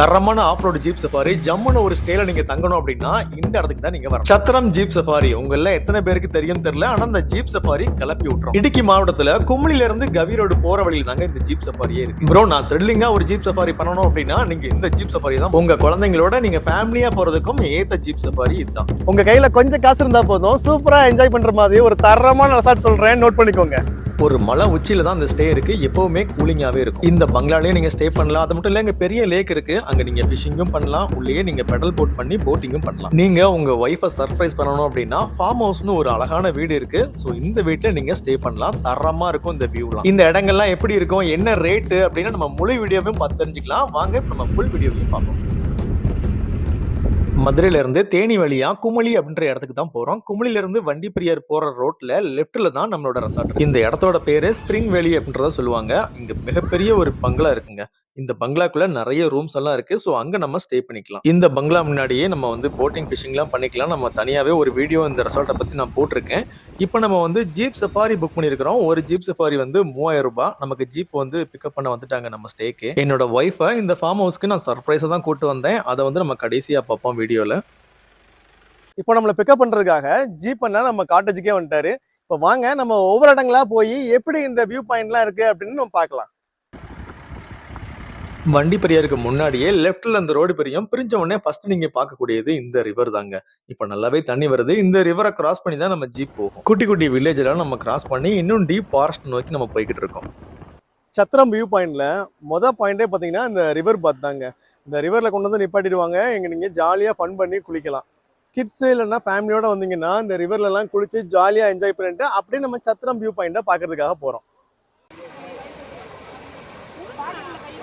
தரமான off road jeep safari ஜம்முன்னு ஒரு ஸ்டேல நீங்க தங்கணும் அப்படின்னா இந்த இடத்துக்கு தான் நீங்க வரணும். சத்திரம் ஜீப் சஃபாரி உங்கள எத்தனை பேருக்கு தெரியும் தெரியல ஆனா அந்த ஜீப் சஃபாரி கிளப்பி விட்டுரும். இடுக்கி மாவட்டத்துல கும்ளில இருந்து கவி ரோடு போற வழியில தாங்க இந்த ஜீப் சஃபாரியே இருக்கு. ப்ரோ நான் த்ரில்லிங்கா ஒரு ஜீப் சஃபாரி பண்ணணும் அப்படின்னா நீங்க இந்த ஜீப் சஃபாரி தான். உங்க குழந்தைங்களோட நீங்க ஃபேமிலியா போறதுக்கும் ஏத்த ஜீப் சஃபாரி இதுதான். உங்க கையில கொஞ்சம் காசு இருந்தா போதும். சூப்பரா என்ஜாய் பண்ற மாதிரி ஒரு தரமான ரெசார்ட் சொல்றேன். நோட் பண்ணிக்கோங்க. ஒரு மலை உச்சியில தான் இந்த ஸ்டே இருக்கு. எப்பவுமே கூலிங்காவே இருக்கும். இந்த பங்களாலேயே நீங்க ஸ்டே பண்ணலாம். அது மட்டும் இல்ல இங்க பெரிய லேக் இருக்கு. அங்க நீங்க ஃபிஷிங்கும் பண்ணலாம். உள்ளேயே நீங்க பெடல் போட் பண்ணி போட்டிங்கும் பண்ணலாம். நீங்க உங்க ஒய்ஃபை சர்ப்ரைஸ் பண்ணணும் அப்படின்னா ஃபார்ம் ஹவுஸ்னு ஒரு அழகான வீடு இருக்கு. ஸோ இந்த வீட்டில் நீங்க ஸ்டே பண்ணலாம். தரமா இருக்கும் இந்த வியூலாம் இந்த இடங்கள்லாம் எப்படி இருக்கும்? என்ன ரேட்டு அப்படின்னு நம்ம முழு வீடியோவையும் பார்த்து தெரிஞ்சுக்கலாம். வாங்க இப்போ நம்ம ஃபுல் வீடியோவையும் பார்ப்போம். மதுரையில இருந்து தேனி வழியா குமளி அப்படின்ற இடத்துக்கு தான் போறோம். குமுளில இருந்து வண்டி பிரியர் போற ரோட்ல லெஃப்ட்டில் தான் நம்மளோட ரெசார்ட் இந்த இடத்தோட பேரு ஸ்ப்ரிங் வேலி அப்படின்றத சொல்லுவாங்க. இங்க மிகப்பெரிய ஒரு பங்களா இருக்குங்க. இந்த பங்களாக்குள்ள நிறைய ரூம்ஸ் எல்லாம் இருக்கு. ஸோ அங்க நம்ம ஸ்டே பண்ணிக்கலாம். இந்த பங்களா முன்னாடியே நம்ம வந்து போட்டிங் ஃபிஷிங்லாம் பண்ணிக்கலாம். நம்ம தனியாவே ஒரு வீடியோ இந்த ரெசார்ட்டை பத்தி நான் போட்டிருக்கேன். இப்போ நம்ம வந்து ஜீப் சஃபாரி புக் பண்ணியிருக்கிறோம். ஒரு ஜீப் சஃபாரி வந்து மூவாயிரம் ரூபாய். நமக்கு ஜீப் வந்து பிக்கப் பண்ண வந்துட்டாங்க நம்ம ஸ்டேக்கு என்னோட ஒய்ஃபை இந்த ஃபார்ம் ஹவுஸ்க்கு நான் சர்ப்ரைஸாக தான் கூட்டு வந்தேன். அதை வந்து நம்ம கடைசியாக பார்ப்போம் வீடியோவில் இப்போ நம்மளை பிக்கப் பண்றதுக்காக ஜீப் அண்ணா நம்ம காட்டேஜுக்கே வந்துட்டாரு. இப்போ வாங்க நம்ம ஒவ்வொரு இடங்களா போய் எப்படி இந்த வியூ பாயிண்ட்லாம் இருக்கு அப்படின்னு நம்ம பார்க்கலாம். வண்டி பெரியாருக்கு முன்னாடியே லெஃப்ட்ல அந்த ரோடு பெரியும். பிரிஞ்ச உடனே ஃபர்ஸ்ட் நீங்க பார்க்கக்கூடியது இந்த ரிவர் தாங்க. இப்போ நல்லாவே தண்ணி வருது. இந்த ரிவரை கிராஸ் பண்ணி தான் நம்ம ஜீப் போகும். குட்டி குட்டி வில்லேஜெல்லாம் நம்ம கிராஸ் பண்ணி இன்னும் டீப் ஃபாரஸ்ட் நோக்கி நம்ம போய்கிட்டு இருக்கோம். சத்திரம் வியூ பாயிண்ட்ல மொதல் பாயிண்டே பார்த்தீங்கன்னா இந்த ரிவர் பாத் தாங்க. இந்த ரிவர்ல கொண்டு வந்து நிப்பாட்டிடுவாங்க. இங்க நீங்க ஜாலியா ஃபன் பண்ணி குளிக்கலாம். கிட்ஸ் இல்லைன்னா ஃபேமிலியோட வந்தீங்கன்னா இந்த ரிவர்லலாம் குளிச்சு ஜாலியாக என்ஜாய் பண்ணிட்டு அப்படியே நம்ம சத்திரம் வியூ பாயிண்ட்டை பார்க்கறதுக்காக போகிறோம்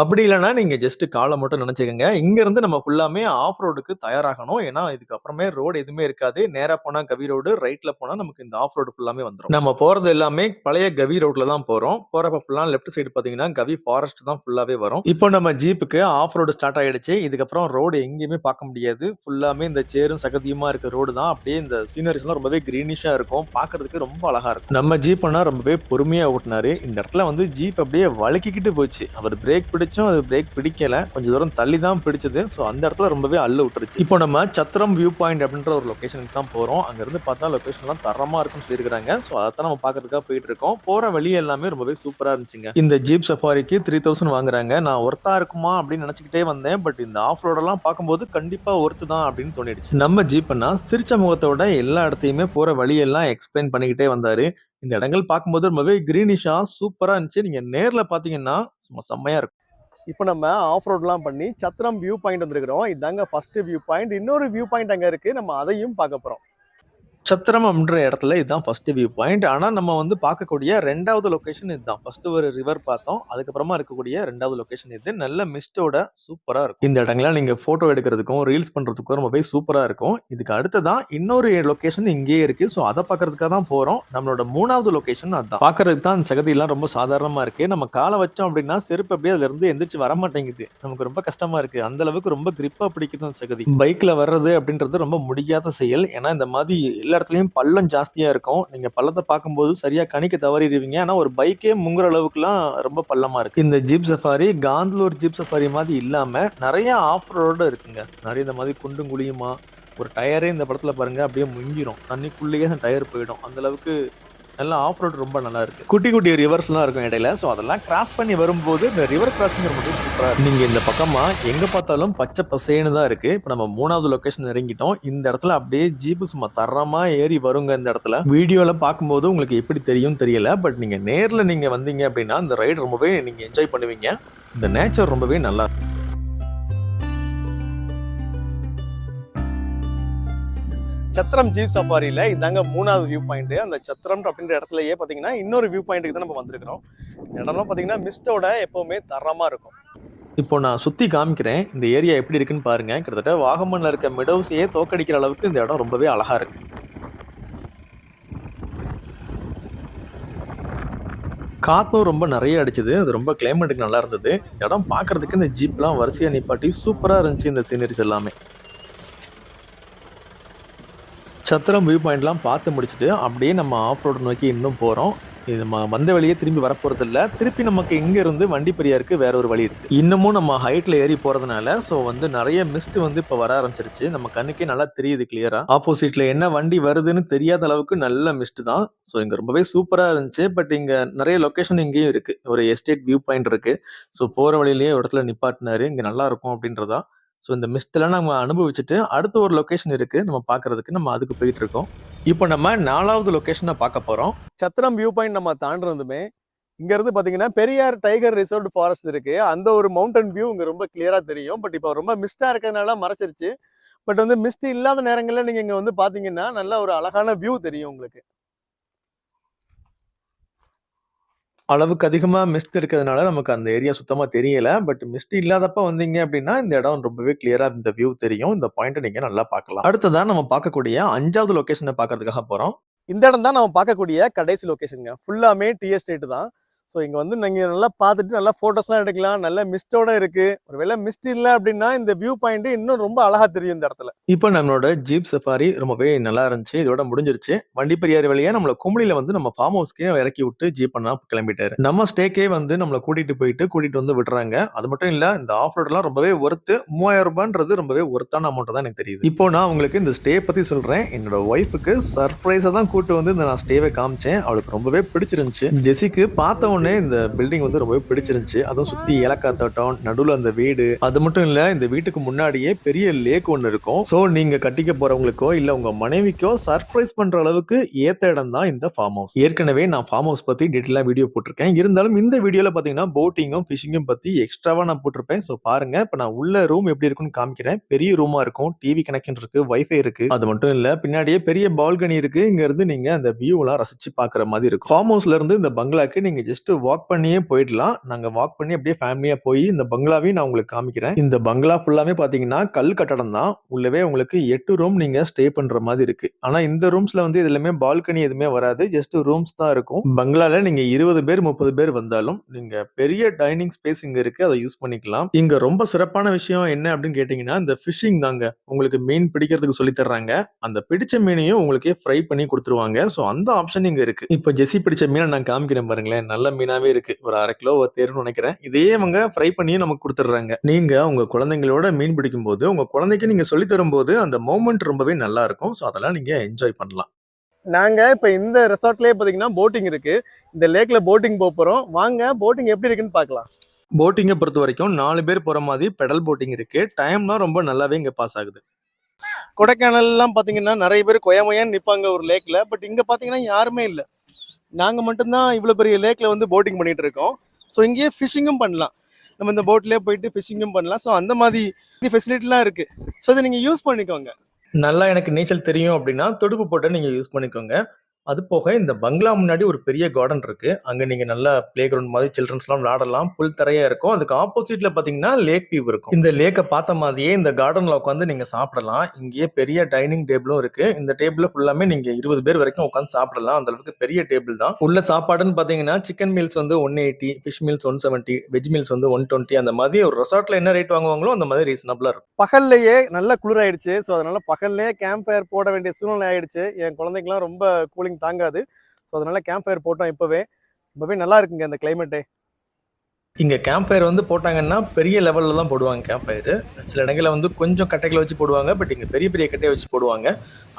அப்படி இல்லைன்னா நீங்க ஜஸ்ட் காலை மட்டும் நினைச்சுக்கோங்க. இங்க இருந்து நம்ம ஃபுல்லாமே ஆஃப் ரோடுக்கு தயாராகணும். ஏன்னா இதுக்கப்புறமே ரோடு எதுவுமே இருக்காது. நேரா போனா கவி ரோடு ரைட்ல போனா நமக்கு இந்த ஆஃப் ரோடு ஃபுல்லாமே வந்துடும் நம்ம போறது எல்லாமே பழைய கவி ரோட்ல தான் போறோம். போறப்ப ஃபுல்லா லெஃப்ட் சைடு பாத்தீங்கன்னா கவி ஃபாரஸ்ட் தான் ஃபுல்லாவே வரும். இப்போ நம்ம ஜீப்புக்கு ஆஃப் ரோடு ஸ்டார்ட் ஆயிடுச்சு. இதுக்கப்புறம் ரோடு எங்கேயுமே பார்க்க முடியாது. ஃபுல்லாமே இந்த சேரும் சகதியுமா இருக்க ரோடு தான். அப்படியே இந்த சீனரிஸ் எல்லாம் ரொம்பவே கிரீனிஷா இருக்கும். பாக்குறதுக்கு ரொம்ப அழகா இருக்கும். நம்ம ஜீப்னா ரொம்பவே பொறுமையா ஓட்டினாரு. இந்த இடத்துல வந்து ஜீப் அப்படியே வழுக்கிக்கிட்டு போச்சு. அவர் பிரேக் பிடிச்சும் அது பிரேக் பிடிக்கல. கொஞ்சம் தூரம் தள்ளி தான் பிடிச்சது. ஸோ அந்த இடத்துல ரொம்பவே அள்ளு விட்டுருச்சு. இப்போ நம்ம சத்திரம் வியூ பாயிண்ட் அப்படின்ற ஒரு லொக்கேஷனுக்கு தான் போகிறோம் அங்கேருந்து பார்த்தா லொக்கேஷன்லாம் தரமாக இருக்கும்னு சொல்லியிருக்காங்க ஸோ அதான் நம்ம பார்க்கறதுக்காக போயிட்டு இருக்கோம். போகிற வழி எல்லாமே ரொம்பவே சூப்பராக இருந்துச்சுங்க. இந்த ஜீப் சஃபாரிக்கு த்ரீ தௌசண்ட் வாங்குறாங்க. நான் ஒர்த்தா இருக்குமா அப்படின்னு நினச்சிக்கிட்டே வந்தேன். பட் இந்த ஆஃப் ரோடெல்லாம் பார்க்கும்போது கண்டிப்பாக ஒர்த்து தான் அப்படின்னு தோணிடுச்சு. நம்ம ஜீப்னா சிரிச்ச முகத்தோட எல்லா இடத்தையுமே போகிற வழியெல்லாம் எக்ஸ்பிளைன் பண்ணிக்கிட்டே வந்தாரு. இந்த இடங்கள் பார்க்கும்போது ரொம்பவே கிரீனிஷா சூப்பரா இருந்துச்சு. நீங்க நேர்ல பாத்தீங்கன்னா சும்மா செம்மையா இருக்கும். இப்போ நம்ம ஆஃப் ரோட்லாம் பண்ணி சத்திரம் வியூ பாயிண்ட் வந்திருக்கிறோம். இதாங்க ஃபஸ்ட்டு வியூ பாயிண்ட் இன்னொரு வியூ பாயிண்ட் அங்கே இருக்குது நம்ம அதையும் பார்க்க போகிறோம் சத்திரம் அப்படின்ற இடத்துல இதுதான் ஃபஸ்ட்டு வியூ பாயிண்ட் ஆனால் நம்ம வந்து பார்க்கக்கூடிய ரெண்டாவது லொக்கேஷன் இதுதான். ஃபஸ்ட்டு ஒரு ரிவர் பார்த்தோம். அதுக்கப்புறமா இருக்கக்கூடிய ரெண்டாவது லொக்கேஷன் இது. நல்ல மிஸ்டோட சூப்பராக இருக்கும். இந்த இடங்கள்லாம் நீங்கள் ஃபோட்டோ எடுக்கிறதுக்கும் ரீல்ஸ் பண்றதுக்கும் ரொம்பவே சூப்பராக இருக்கும். இதுக்கு அடுத்ததான் இன்னொரு லொக்கேஷன் இங்கேயே இருக்குது ஸோ அதை பார்க்கறதுக்காக தான் போகிறோம் நம்மளோட மூணாவது லொக்கேஷன் அதுதான். பார்க்கறதுக்கு தான் அந்த சகதியெல்லாம் ரொம்ப சாதாரணமாக இருக்குது நம்ம காலை வச்சோம் அப்படின்னா செருப்பு அப்படியே அதுலேருந்து எந்திரிச்சு வர மாட்டேங்குது. நமக்கு ரொம்ப கஷ்டமாக இருக்குது அந்தளவுக்கு ரொம்ப கிரிப்பாக பிடிக்குது அந்த சகதி. பைக்கில் வர்றது அப்படின்றது ரொம்ப முடியாத செயல். ஏன்னா இந்த மாதிரி எல்லா இடத்துலையும் பள்ளம் ஜாஸ்தியாக இருக்கும். நீங்கள் பள்ளத்தை பார்க்கும்போது சரியாக கணிக்க தவறிடுவீங்க. ஆனால் ஒரு பைக்கே முங்குற அளவுக்குலாம் ரொம்ப பள்ளமாக இருக்குது இந்த jeep safari Kanthalloor jeep safari மாதிரி இல்லாமல் நிறைய ஆஃப் ரோடு இருக்குங்க. நிறைய இந்த மாதிரி குண்டும் குழியுமா ஒரு டயரே இந்த படத்தில் பாருங்கள் அப்படியே முங்கிரும். தண்ணிக்குள்ளேயே அந்த டயர் போயிடும். அந்தளவுக்கு எல்லாம் ஆஃப் ரோட் ரொம்ப நல்லா இருக்கு குட்டி குட்டி ரிவர்ஸ்லாம் இருக்கும் இடையில. ஸோ அதெல்லாம் கிராஸ் பண்ணி வரும்போது இந்த ரிவர் கிராசிங் ரொம்ப சூப்பரா நீங்கள் நீங்க இந்த பக்கமா எங்க பார்த்தாலும் பச்சை பசேன்னு தான் இருக்கு. இப்போ நம்ம மூணாவது லொகேஷன் இறங்கிட்டோம். இந்த இடத்துல அப்படியே ஜீப்பு சும்மா தரமா ஏறி வருங்க இந்த இடத்துல. வீடியோல பார்க்கும்போது உங்களுக்கு எப்படி தெரியும் தெரியல. பட் நீங்க நேர்ல நீங்க வந்தீங்க அப்படின்னா இந்த ரைடு ரொம்பவே நீங்க என்ஜாய் பண்ணுவீங்க. இந்த நேச்சர் ரொம்பவே நல்லா இருக்கும். சத்திரம் ஜீப் சஃபாரியில் இதாங்க மூணாவது வியூ பாயிண்ட் அந்த சத்திரம் அப்படின்ற இடத்துலயே பார்த்தீங்கன்னா இன்னொரு வியூ பாயிண்ட்டுக்கு தான் நம்ம வந்திருக்கிறோம். இந்த இடம்லாம் பார்த்தீங்கன்னா மிஸ்டோட எப்பவுமே தரமாக இருக்கும். இப்போ நான் சுற்றி காமிக்கிறேன். இந்த ஏரியா எப்படி இருக்குன்னு பாருங்க. கிட்டத்தட்ட வாகமனில் இருக்க மெடோஸையே தோக்கடிக்கிற அளவுக்கு இந்த இடம் ரொம்பவே அழகாக இருக்கு. காற்றும் ரொம்ப நிறைய அடிச்சது. அது ரொம்ப கிளைமேட்டுக்கு நல்லா இருந்தது. இடம் பார்க்கறதுக்கு இந்த ஜீப்லாம் வரிசையாக நிப்பாட்டி சூப்பராக இருந்துச்சு இந்த சீனரிஸ் எல்லாமே. சத்திரம் வியூ பாயிண்ட்லாம் பார்த்து முடிச்சுட்டு அப்படியே நம்ம ஆஃப் ரோடு நோக்கி இன்னும் போகிறோம் இது நம்ம வந்த வழியே திரும்பி வரப்போகிறதில்ல திருப்பி நமக்கு இங்கேருந்து வண்டி பெரியாருக்கு வேற ஒரு வழி இருக்குது இன்னமும் நம்ம ஹைட்டில் ஏறி போகிறதுனால ஸோ வந்து நிறைய மிஸ்ட் வந்து இப்போ வர ஆரம்பிச்சிருச்சு. நம்ம கண்ணுக்கே நல்லா தெரியுது கிளியராக ஆப்போசிட்டில் என்ன வண்டி வருதுன்னு தெரியாத அளவுக்கு நல்ல மிஸ்ட் தான். ஸோ இங்கே ரொம்பவே சூப்பராக இருந்துச்சு. பட் இங்கே நிறைய லொக்கேஷன் இங்கேயும் இருக்குது ஒரு எஸ்டேட் வியூ பாயிண்ட் இருக்குது ஸோ போகிற வழியிலேயே ஒரு இடத்துல நிப்பாட்டினாரு. இங்கே நல்லா இருக்கும் அப்படின்றதா. ஸோ இந்த மிஸ்டெல்லாம் நம்ம அனுபவிச்சுட்டு அடுத்த ஒரு லொக்கேஷன் இருக்கு. நம்ம பார்க்கிறதுக்கு நம்ம அதுக்கு போயிட்டு இருக்கோம் இப்போ நம்ம நாலாவது லொக்கேஷனை பார்க்க போறோம். சத்திரம் வியூ பாயிண்ட் நம்ம தாண்டினதுமே இங்க இருந்து பாத்தீங்கன்னா பெரியார் டைகர் ரிசர்வ் ஃபாரஸ்ட் இருக்கு. அந்த ஒரு மவுண்டன் வியூ இங்க ரொம்ப கிளியரா தெரியும். பட் இப்போ ரொம்ப மிஸ்டா இருக்கிறதுனால மறைச்சிருச்சு. பட் வந்து மிஸ்ட் இல்லாத நேரங்களில் நீங்க இங்க வந்து பாத்தீங்கன்னா நல்ல ஒரு அழகான வியூ தெரியும் உங்களுக்கு. அளவுக்கு அதிகமாக மிஸ்ட் இருக்கிறதுனால நமக்கு அந்த ஏரியா சுத்தமாக தெரியல. பட் மிஸ்ட் இல்லாதப்ப வந்தீங்க அப்படின்னா இந்த இடம் ரொம்பவே கிளியராக இந்த வியூ தெரியும். இந்த பாயிண்ட்டை நீங்கள் நல்லா பார்க்கலாம். அடுத்ததான் நம்ம பார்க்கக்கூடிய அஞ்சாவது லொக்கேஷனை பார்க்கறதுக்காக போகிறோம் இந்த இடம் தான் நம்ம பார்க்கக்கூடிய கடைசி லொக்கேஷனுங்க ஃபுல்லாமே டி எஸ்டேட் தான். ஸோ இங்கே வந்து நீங்கள் நல்லா பார்த்துட்டு நல்லா ஃபோட்டோஸ்லாம் எடுக்கலாம். நல்ல மிஸ்டோட இருக்கு. ஒருவேளை மிஸ்ட் இல்லை அப்படின்னா இந்த வியூ பாயிண்ட் இன்னும் ரொம்ப அழகா தெரியும் இந்த இடத்துல. இப்போ நம்மளோட ஜீப் சஃபாரி ரொம்பவே நல்லா இருந்துச்சு. இதோட முடிஞ்சிருச்சு. வண்டி பெரியார் வழியா நம்மள கும்பலில வந்து நம்ம ஃபார்ம் ஹவுஸ்க்கே இறக்கி விட்டு ஜீப் பண்ணா கிளம்பிட்டாரு. நம்ம ஸ்டேக்கே வந்து நம்மளை கூட்டிட்டு போயிட்டு கூட்டிட்டு வந்து விடுறாங்க. அது மட்டும் இல்ல இந்த ஆஃப் ரோட்லாம் ரொம்பவே ஒர்த்து மூவாயிரம் ரூபான்றது ரொம்பவே ஒர்த்தான அமௌண்ட் தான் எனக்கு தெரியுது. இப்போ நான் உங்களுக்கு இந்த ஸ்டே பத்தி சொல்றேன். என்னோட ஒய்ஃபுக்கு சர்ப்ரைஸா தான் கூட்டு வந்து இந்த நான் ஸ்டேவை காமிச்சேன். அவளுக்கு ரொம்பவே பிடிச்சிருந்துச்சு. ஜெசிக்கு பார்த்த பார்த்தோன்னே இந்த பில்டிங் வந்து ரொம்பவே பிடிச்சிருந்துச்சு. அதுவும் சுத்தி ஏலக்காய் தோட்டம் நடுவில் அந்த வீடு. அது மட்டும் இல்ல இந்த வீட்டுக்கு முன்னாடியே பெரிய லேக் ஒன்னு இருக்கும். ஸோ நீங்க கட்டிக்க போறவங்களுக்கோ இல்ல உங்க மனைவிக்கோ சர்ப்ரைஸ் பண்ற அளவுக்கு ஏத்த இடம் தான் இந்த ஃபார்ம் ஹவுஸ் ஏற்கனவே நான் ஃபார்ம் ஹவுஸ் பத்தி டீட்டெயிலாக வீடியோ போட்டிருக்கேன். இருந்தாலும் இந்த வீடியோல பாத்தீங்கன்னா போட்டிங்கும் ஃபிஷிங்கும் பத்தி எக்ஸ்ட்ராவா நான் போட்டிருப்பேன். ஸோ பாருங்க இப்போ நான் உள்ள ரூம் எப்படி இருக்குன்னு காமிக்கிறேன். பெரிய ரூமா இருக்கும் டிவி கனெக்ஷன் இருக்கு வைஃபை இருக்கு. அது மட்டும் இல்ல பின்னாடியே பெரிய பால்கனி இருக்கு. இங்க இருந்து நீங்க அந்த வியூ எல்லாம் ரசிச்சு பாக்குற மாதிரி இருக்கும். ஃபார்ம் ஹவுஸ்ல இருந்து இந்த பங்களாக்கு நீங்க ஜஸ்ட் வாக் பண்ணியே போயிடலாம். நாங்க வாக் பண்ணி அப்படியே ஃபேமிலியா போய் இந்த பங்களாவையும் நான் உங்களுக்கு காமிக்கிறேன். இந்த பங்களா ஃபுல்லாமே பாத்தீங்கன்னா கல் கட்டடம் தான். உள்ளவே உங்களுக்கு எட்டு ரூம் நீங்க ஸ்டே பண்ற மாதிரி இருக்கு. ஆனா இந்த ரூம்ஸ்ல வந்து இதுலமே பால்கனி எதுவுமே வராது. ஜஸ்ட் ரூம்ஸ் தான் இருக்கும். பங்களால நீங்க இருபது பேர் முப்பது பேர் வந்தாலும் நீங்க பெரிய டைனிங் ஸ்பேஸ் இங்க இருக்கு. அதை யூஸ் பண்ணிக்கலாம். இங்க ரொம்ப சிறப்பான விஷயம் என்ன அப்படின்னு கேட்டீங்கன்னா இந்த ஃபிஷிங் தாங்க. உங்களுக்கு மீன் பிடிக்கிறதுக்கு சொல்லி தர்றாங்க. அந்த பிடிச்ச மீனையும் உங்களுக்கு ஃப்ரை பண்ணி கொடுத்துருவாங்க. ஸோ அந்த ஆப்ஷன் இங்க இருக்கு. இப்போ ஜெசி பிடிச்ச மீனை நான் காமிக்கிறேன் பாருங்களேன். நல்ல மீனாவே இருக்கு. ஒரு அரை கிலோ தேருன்னு நினைக்கிறேன். இதே அவங்க ஃப்ரை பண்ணியும் நமக்கு கொடுத்துட்றாங்க. நீங்க உங்க குழந்தைங்களோட மீன் பிடிக்கும் போது உங்க குழந்தைக்கு நீங்க சொல்லி தரும்போது அந்த மோமெண்ட் ரொம்பவே நல்லா இருக்கும். ஸோ அதெல்லாம் நீங்க என்ஜாய் பண்ணலாம். நாங்க இப்ப இந்த ரெசார்ட்லயே பாத்தீங்கன்னா போட்டிங் இருக்கு. இந்த லேக்ல போட்டிங் போறோம். வாங்க போட்டிங் எப்படி இருக்குன்னு பார்க்கலாம் போட்டிங்கை பொறுத்த வரைக்கும் நாலு பேர் போற மாதிரி பெடல் போட்டிங் இருக்கு. டைம்லாம் ரொம்ப நல்லாவே இங்க பாஸ் ஆகுது. கொடைக்கானல்லாம் பாத்தீங்கன்னா நிறைய பேர் கொயமையான்னு நிப்பாங்க ஒரு லேக்ல பட் இங்க பாத்தீங்கன்னா யாருமே இல்ல. நாங்கள் மட்டும்தான் இவ்வளோ பெரிய லேக்கில் வந்து போட்டிங் பண்ணிகிட்டு இருக்கோம். ஸோ இங்கேயே ஃபிஷிங்கும் பண்ணலாம். நம்ம இந்த போட்லேயே போயிட்டு ஃபிஷிங்கும் பண்ணலாம். ஸோ அந்த மாதிரி ஃபெசிலிட்டிலாம் இருக்குது ஸோ இதை நீங்கள் யூஸ் பண்ணிக்கோங்க. நல்லா எனக்கு நீச்சல் தெரியும் அப்படின்னா தொடுப்பு போட்டு நீங்கள் யூஸ் பண்ணிக்கோங்க. அது போக இந்த பங்களா முன்னாடி ஒரு பெரிய கார்டன் இருக்கு. அங்க நீங்க நல்லா பிளே கிரவுண்ட் மாதிரி சில்ட்ரன்ஸ்லாம் விளையாடலாம். புல் தரையா இருக்கும். அதுக்கு ஆப்போசிட்ல பாத்தீங்கன்னா லேக் வியூ இருக்கும். இந்த லேக்கை பார்த்த மாதிரியே இந்த கார்டன்ல உட்காந்து நீங்க சாப்பிடலாம். இங்கேயே பெரிய டைனிங் டேபிளும் இருக்கு. இந்த டேபிள் ஃபுல்லாமே நீங்க இருபது பேர் வரைக்கும் உட்காந்து சாப்பிடலாம். அந்த அளவுக்கு பெரிய டேபிள் தான். உள்ள சாப்பாடுன்னு பாத்தீங்கன்னா சிக்கன் மீல்ஸ் வந்து one eighty fish meals one seventy veg meals வந்து ஒன் டுவெண்ட்டி அந்த மாதிரி ஒரு ரெசார்ட்ல என்ன ரேட் வாங்குவாங்களோ அந்த மாதிரி ரீசனபிளா இருக்கும். பகல்லையே நல்லா குளிராயிடுச்சு. ஸோ அதனால பகல்லையே கேம்ப் ஃபயர் போட வேண்டிய சூழ்நிலை ஆயிடுச்சு. என் குழந்தைங்கலாம் ரொம்ப கூலிங் தாங்காது. ஸோ அதனால கேம்ப் ஃபயர் போட்டோம் இப்போவே. ரொம்பவே நல்லா இருக்குங்க அந்த கிளைமேட்டே இங்கே கேம்ப் ஃபயர் வந்து போட்டாங்கன்னா பெரிய லெவலில் தான் போடுவாங்க கேம்ப் ஃபயர் சில இடங்களில் வந்து கொஞ்சம் கட்டைகளை வச்சு போடுவாங்க பட் இங்கே பெரிய பெரிய கட்டையை வச்சு போடுவாங்க.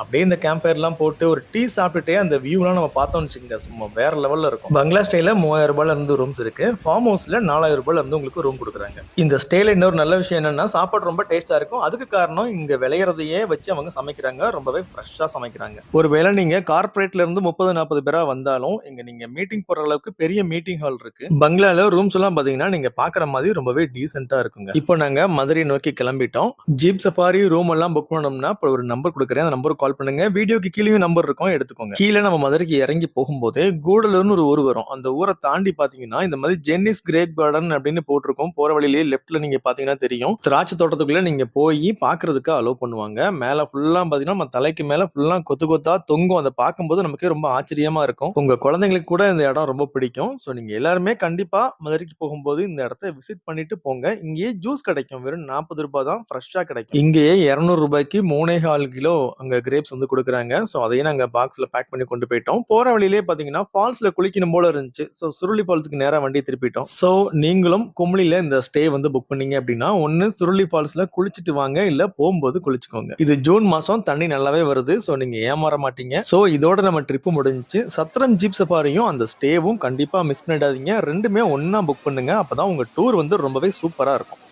அப்படியே இந்த கேம்ப் ஃபயர்லாம் போட்டு ஒரு டீ சாப்பிட்டுட்டே அந்த வியூலாம் நம்ம பார்த்தோம்னு வச்சுக்கோங்க சும்மா வேற லெவலில் இருக்கும். பங்களா ஸ்டேயில் மூவாயிரம் ரூபாயில இருந்து ரூம்ஸ் இருக்கு. ஃபார்ம் ஹவுஸ்ல நாலாயிரம் ரூபாயில இருந்து உங்களுக்கு ரூம் கொடுக்குறாங்க. இந்த ஸ்டேல இன்னொரு நல்ல விஷயம் என்னன்னா சாப்பாடு ரொம்ப டேஸ்டா இருக்கும். அதுக்கு காரணம் இங்க விளையிறதையே வச்சு அவங்க சமைக்கிறாங்க. ரொம்பவே ஃப்ரெஷ்ஷாக சமைக்கிறாங்க. ஒருவேளை நீங்க கார்பரேட்ல இருந்து முப்பது நாற்பது பேரா வந்தாலும் இங்க நீங்க மீட்டிங் போற அளவுக்கு பெரிய மீட்டிங் ஹால் இருக்கு. பங்களால ரூம்ஸ் எல்லாம் பார்த்தீங்கன்னா நீங்க பாக்குற மாதிரி ரொம்பவே டீசென்ட்டா இருக்குங்க. இப்போ நாங்க மதுரை நோக்கி கிளம்பிட்டோம். ஜீப் சஃபாரி ரூம் எல்லாம் புக் பண்ணோம்னா இப்போ ஒரு நம்பர் கொடுக்குறேன். அந்த நம்பருக்கு கால் பண்ணுங்க. வீடியோக்கு கீழேயும் நம்பர் இருக்கும் எடுத்துக்கோங்க. கீழே நம்ம மதுரைக்கு இறங்கி போகும்போது கூடலூர்னு ஒரு ஊர் வரும். அந்த ஊரை தாண்டி பாத்தீங்கன்னா இந்த மாதிரி ஜென்னிஸ் கிரேக் கார்டன் அப்படின்னு போட்டிருக்கோம். போற வழியிலேயே லெஃப்ட்ல நீங்க பாத்தீங்கன்னா தெரியும். திராட்சை தோட்டத்துக்குள்ள நீங்க போய் பாக்குறதுக்கு அலோவ் பண்ணுவாங்க. மேல ஃபுல்லா பாத்தீங்கன்னா நம்ம தலைக்கு மேல ஃபுல்லா கொத்து கொத்தா தொங்கும். அதை பார்க்கும்போது நமக்கே ரொம்ப ஆச்சரியமா இருக்கும். உங்க குழந்தைங்களுக்கு கூட இந்த இடம் ரொம்ப பிடிக்கும். ஸோ நீங்க எல்லாருமே கண்டிப்பா மதுரைக்கு போகும் போகும்போது இந்த இடத்த விசிட் பண்ணிட்டு போங்க. இங்கேயே ஜூஸ் கிடைக்கும். வெறும் நாற்பது ரூபாய் தான் ஃப்ரெஷ்ஷாக கிடைக்கும். இங்கேயே இரநூறு ரூபாய்க்கு மூணே கால் கிலோ அங்கே கிரேப்ஸ் வந்து கொடுக்குறாங்க. ஸோ அதையும் நாங்கள் பாக்ஸில் பேக் பண்ணி கொண்டு போயிட்டோம். போகிற வழியிலே பார்த்தீங்கன்னா ஃபால்ஸில் குளிக்கணும் போல இருந்துச்சு. ஸோ சுருளி ஃபால்ஸுக்கு நேராக வண்டி திருப்பிட்டோம். ஸோ நீங்களும் கும்ளியில் இந்த ஸ்டே வந்து புக் பண்ணீங்க அப்படின்னா ஒன்று சுருளி ஃபால்ஸில் குளிச்சுட்டு வாங்க. இல்லை போகும்போது குளிச்சுக்கோங்க. இது ஜூன் மாதம் தண்ணி நல்லாவே வருது. ஸோ நீங்கள் ஏமாற மாட்டீங்க. ஸோ இதோட நம்ம ட்ரிப்பு முடிஞ்சுச்சு. சத்திரம் ஜீப் சஃபாரியும் அந்த ஸ்டேவும் கண்டிப்பாக மிஸ் பண்ணிடாதீங்க. ரெண்டுமே ஒன்றா புக் பண்ணுங்க. அப்போ தான் உங்கள் டூர் வந்து ரொம்பவே சூப்பராக இருக்கும்.